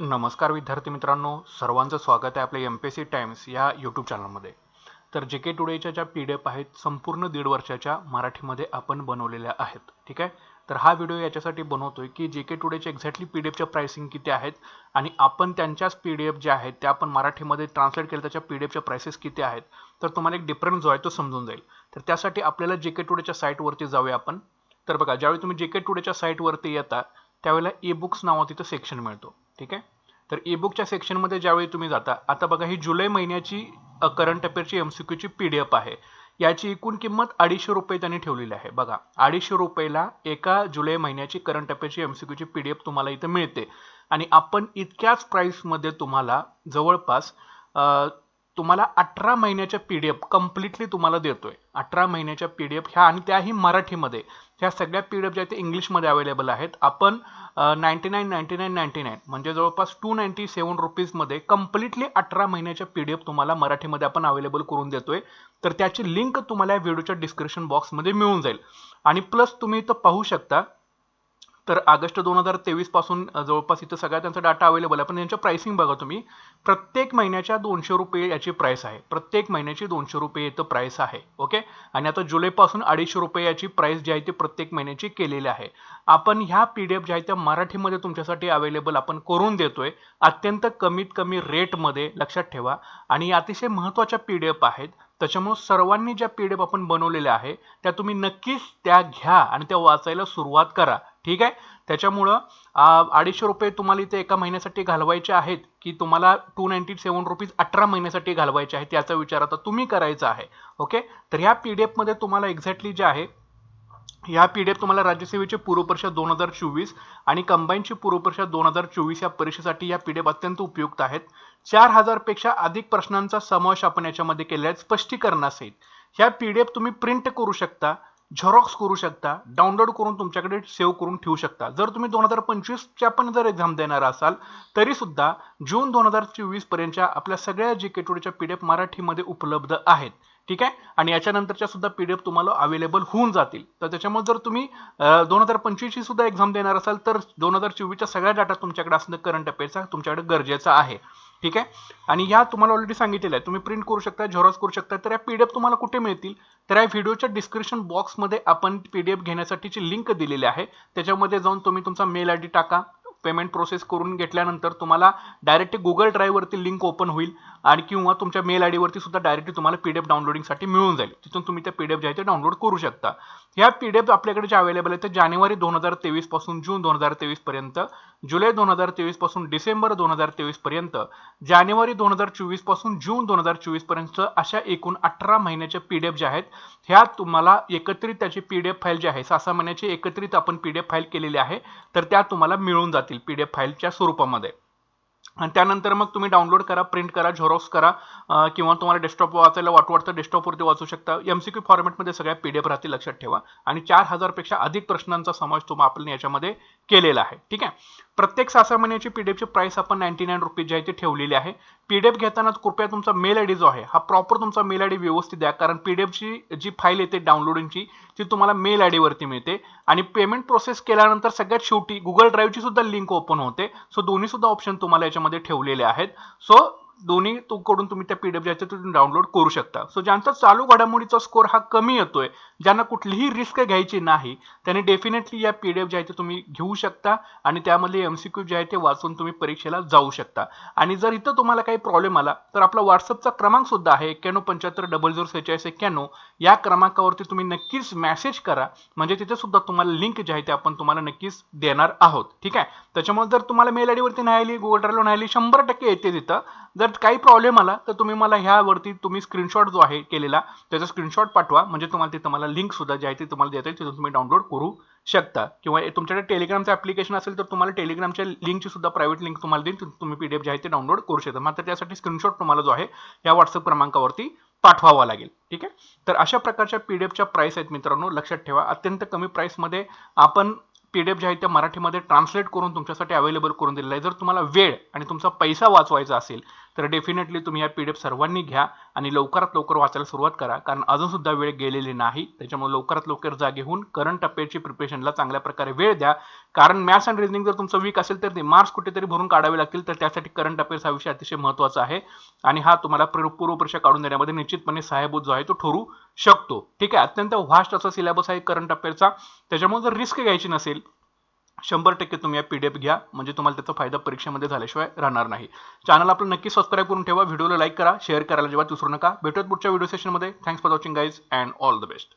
नमस्कार विद्यार्थी मित्रांनो सर्वांचं स्वागत आहे आपल्या M P S C Times या यूट्यूब चॅनलमध्ये तर जे के टुडेच्या ज्या पी डी एफ आहेत संपूर्ण दीड वर्षाच्या मराठीमध्ये आपण बनवलेल्या आहेत ठीक आहे? तर हा व्हिडिओ याच्यासाठी बनवतो आहे की जे के टुडेचे एक्झॅक्टली पी डी एफच्या प्राइसिंग किती आहेत आणि आपण त्यांच्याच पी डी एफ ज्या आहेत त्या आपण मराठीमध्ये ट्रान्सलेट केल्या त्याच्या पी डी एफच्या प्राइसेस किती आहेत तर तुम्हाला एक डिफरन्स जो आहे तो समजून जाईल. तर त्यासाठी आपल्याला जे के टुडेच्या साईटवरती जाऊया आपण. तर बघा ज्यावेळी तुम्ही जे के टुडेच्या साईटवरती येता त्यावेळेला ई बुक्स नावाचं तिथं सेक्शन मिळतो. ठीक आहे? तर ई बुकच्या सेक्शनमध्ये ज्यावेळी तुम्ही जाता आता बघा ही जुलै महिन्याची करंट अफेअरची एम सी क्यूची पी डी एफ आहे. याची एकूण किंमत अडीचशे रुपये त्यांनी ठेवलेली आहे. बघा अडीचशे रुपयाला एका जुलै महिन्याची करंट अफेअरची एम सी क्यूची पी डी एफ तुम्हाला इथं मिळते. आणि आपण इतक्याच प्राईसमध्ये तुम्हाला जवळपास तुम्हाला अठरा महिन्याच्या पी डी एफ कम्प्लिटली तुम्हाला देतोय. अठरा महिन्याच्या पी डी एफ ह्या आणि त्याही मराठीमध्ये. ह्या सगळ्या पी डी एफ ज्या आहेत इंग्लिशमध्ये अवेलेबल आहेत. आपण ninety nine ninety nine ninety nine म्हणजे जवळपास टू नाईन्टी सेवन रुपीजमध्ये कम्प्लिटली अठरा महिन्याच्या पी डी एफ तुम्हाला मराठीमध्ये आपण अवेलेबल करून देतोय. तर त्याची लिंक तुम्हाला या व्हिडिओच्या डिस्क्रिप्शन बॉक्समध्ये मिळून जाईल. आणि प्लस तुम्ही इथं पाहू शकता तर ऑगस्ट दोन हजार तेवीसपासून जवळपास इथं सगळ्या त्यांचा डाटा अवेलेबल आहे. पण यांच्या प्राइसिंग बघा तुम्ही. प्रत्येक महिन्याच्या दोनशे रुपये याची प्राइस आहे. प्रत्येक महिन्याची दोनशे रुपये इथं प्राइस आहे. ओके आणि आता जुलैपासून अडीचशे रुपये याची प्राइस जी आहे ती प्रत्येक महिन्याची केलेली आहे. आपण ह्या पी डी एफ ज्या आहेत त्या मराठीमध्ये तुमच्यासाठी अवेलेबल आपण करून देतोय. अत्यंत कमीत कमी रेटमध्ये लक्षात ठेवा. आणि अतिशय महत्त्वाच्या पी डी एफ आहेत. त्याच्यामुळे सर्वांनी ज्या पी डी एफ आपण बनवलेल्या आहे त्या तुम्ही नक्कीच त्या घ्या आणि त्या वाचायला सुरुवात करा. ठीक आहे? त्याच्यामुळं अडीचशे रुपये तुम्हाला इथे एका महिन्यासाठी घालवायचे आहेत की तुम्हाला टू नाईन्टी सेवन रुपीज अठरा महिन्यासाठी घालवायचे आहेत याचा विचार आता तुम्ही करायचा आहे. ओके? तर ह्या पी डी एफमध्ये तुम्हाला एक्झॅक्टली जे आहे ह्या पी डी एफ तुम्हाला राज्यसेवेची पूर्वपरीक्षा दोन हजार चोवीस आणि कंबाईनची पूर्वपरीक्षा दोन हजार चोवीस या परीक्षेसाठी या पी डी एफ अत्यंत उपयुक्त आहेत. चार हजारपेक्षा अधिक प्रश्नांचा समावेश आपण याच्यामध्ये केला आहे स्पष्टीकरणासहित. ह्या पी डी एफ तुम्ही प्रिंट करू शकता. झेरॉक्स करू शकता डाउनलोड करून तुमच्याकडे सेव्ह करून ठेवू शकता. जर तुम्ही दोन हजार पंचवीसच्या पण जर एक्झाम देणार असाल तरी सुद्धा जून दोन हजार चोवीस पर्यंतच्या आपल्या सगळ्या जी के टूच्या पी डी एफ मराठीमध्ये उपलब्ध आहेत. ठीक आहे? आणि याच्यानंतरच्या सुद्धा पी डी एफ तुम्हाला अवेलेबल होऊन जातील. तर त्याच्यामुळे जर तुम्ही दोन हजार पंचवीसची सुद्धा एक्झाम देणार असाल तर दोन हजार चोवीसचा सगळ्या डाटा तुमच्याकडे असणं करंट अफेअरचा तुमच्याकडे गरजेचं आहे. ठीक आहे? आणि ह्या तुम्हाला ऑलरेडी सांगितलेलं आहे तुम्ही प्रिंट करू शकता झेरॉक्स करू शकता तर या पी डी एफ तुम्हाला कुठे मिळतील? तर या व्हिडिओच्या डिस्क्रिप्शन बॉक्समध्ये आपण पी डी एफ घेण्यासाठीची लिंक दिलेली आहे. त्याच्यामध्ये जाऊन तुम्ही तुमचा मेल आय डी टाका. पेमेंट प्रोसेस करून घेतल्यानंतर तुम्हाला डायरेक्ट गुगल ड्राईव्हवरती लिंक ओपन होईल. आणि किंवा तुमच्या मेल आय डीवरती सुद्धा डायरेक्टली तुम्हाला पी डी एफ डाउनलोडिंगसाठी मिळून जाईल. तिथून तुम्ही त्या पी डी एफ जे आहे ते डाउनलोड करू शकता. ह्या पी डी एफ आपल्याकडे जे अवेलेबल आहे ते जानेवारी दोन हजार तेवीसपासून जून दोन हजार तेवीस पर्यंत जुलै दोन हजार तेवीसपासून डिसेंबर दोन हजार तेवीस पर्यंत जानेवारी दोन हजार चोवीसपासून जून दोन हजार चोवीसपर्यंत अशा एकूण अठरा महिन्याच्या पी डी एफ ज्या आहेत ह्या तुम्हाला एकत्रित त्याची पी डी एफ फाईल जी आहे सहा सहा महिन्याची एकत्रित आपण पी डी एफ फाईल केलेली आहे तर त्या तुम्हाला मिळून जातील पी डी एफ फाईलच्या स्वरूपामध्ये. आणि त्यानंतर मग तुम्ही डाउनलोड करा प्रिंट करा झेरॉक्स करा किंवा तुम्हाला डेस्कटॉप वाचायला वाटू वाटतं डेस्कटॉपवरती वाचू शकता. एम सी क्यू फॉर्मॅटमध्ये सगळ्या पी डी एफ राहतील लक्षात ठेवा. आणि चार हजारपेक्षा अधिक प्रश्नांचा समावेश तुम्हाला आपण याच्यामध्ये केलेला आहे. ठीक आहे? प्रत्येक सहा सहा महिन्याची पी डी एफची प्राईस आपण नाईन्टी नाईन रुपीज जी आहे ती ठेवलेली आहे. पी डी एफ घेताना कृपया तुमचा मेल आय डी जो आहे हा प्रॉपर तुमचा मेल आय डी व्यवस्थित द्या. कारण पी डी एफची जी फाईल येते डाउनलोडिंगची ती तुम्हाला मेल आय डीवरती मिळते. आणि पेमेंट प्रोसेस केल्यानंतर सगळ्यात शेवटी गुगल ड्राईव्हची सुद्धा लिंक ओपन होते. सो दोन्ही सुद्धा ऑप्शन तुम्हाला याच्यामध्ये ठेवलेले आहेत. सो दोन्ही तू- कडून तुम्ही त्या पीडब्ल्यूच्या तुम्ही डाउनलोड करू शकता. सो ज्यांचा चालू घडामोडीचा स्कोर हा कमी येतोय ज्यांना कुठलीही रिस्क घ्यायची नाही त्यांनी डेफिनेटली या पी डी एफ जे आहे ते तुम्ही घेऊ शकता आणि त्यामध्ये एम सी क्यू जे आहे ते वाचून तुम्ही परीक्षेला जाऊ शकता. आणि जर इथं तुम्हाला काही प्रॉब्लेम आला तर आपला व्हॉट्सअपचा क्रमांक सुद्धा आहे एक्क्याण्णव पंच्याहत्तर डबल झिरो सेहेचाळीस एक्क्याण्णव. या क्रमांकावरती तुम्ही नक्कीच मेसेज करा. म्हणजे तिथे सुद्धा तुम्हाला लिंक जे आहे ते आपण तुम्हाला नक्कीच देणार आहोत. ठीक आहे? त्याच्यामुळे जर तुम्हाला मेल आय डीवरती नाही आली गुगल ड्राईव्हला नाही आली शंभर टक्के येते तिथं. जर काही प्रॉब्लेम आला तर तुम्ही मला ह्यावरती तुम्ही स्क्रीनशॉट जो आहे केलेला त्याचा स्क्रीनशॉट पाठवा. म्हणजे तुम्हाला तिथं मला लिंक सुद्धा जी आहे ती तुम्हाला देता येईल तिथून तुम्ही डाउनलोड करू शकता. किंवा तुमच्याकडे टेलिग्रामचं ऍप्लिकेशन असेल तर तुम्हाला टेलिग्रामच्या लिंकची सुद्धा प्रायव्हेट लिंक तुम्हाला देईल पी तुम्ही पीडीएफ जे आहे ते डाउनलोड करू शकता. मात्र त्यासाठी स्क्रीनशॉट तुम्हाला जो आहे या व्हॉट्सअप क्रमांकावरती पाठवावा लागेल. ठीक आहे? तर अशा प्रकारच्या पीडीएफच्या प्राइस आहेत मित्रांनो लक्षात ठेवा. अत्यंत कमी प्राइसमध्ये आपण पी डी एफ जे आहे त्या मराठीमध्ये ट्रान्सलेट करून तुमच्यासाठी अवेलेबल करून दिलेलं आहे. जर तुम्हाला वेळ आणि तुमचा पैसा वाचवायचा असेल तर डेफिनेटली तुम्ही या पी डी एफ सर्वांनी घ्या आणि लवकरात लवकर वाचायला सुरुवात करा. कारण अजूनसुद्धा वेळ गेलेली नाही. त्याच्यामुळे लवकरात लवकर जागे होऊन करंट अफेअरची प्रिपरेशनला चांगल्या प्रकारे वेळ द्या. कारण मॅथ्स अँड रिजनिंग जर तुमचं वीक असेल तर ते मार्क्स कुठेतरी भरून काढावे लागतील. तर त्यासाठी करंट अफेअर्स हा विषय अतिशय महत्त्वाचा आहे. आणि हा तुम्हाला पूर्वपरीक्षा काढून देण्यामध्ये निश्चितपणे सहाय्यभूत जो आहे तो ठरू. शकतो. ठीक आहे? अत्यंत व्हास्ट असा सिलेबस आहे करंट अफेअरचा त्याच्यामुळे जर रिस्क घ्यायची नसेल शंभर टक्के तुम्ही या पी डी एफ घ्या. म्हणजे तुम्हाला त्याचा फायदा परीक्षेमध्ये झाल्याशिवाय राहणार नाही. चॅनल आपलं नक्की सबस्क्राईब करून ठेवा. व्हिडिओला लाईक करा. शेअर करायला जेव्हा विसरू नका. भेटत पुढच्या व्हिडिओ सेशनमध्ये thanks for watching guys and all the best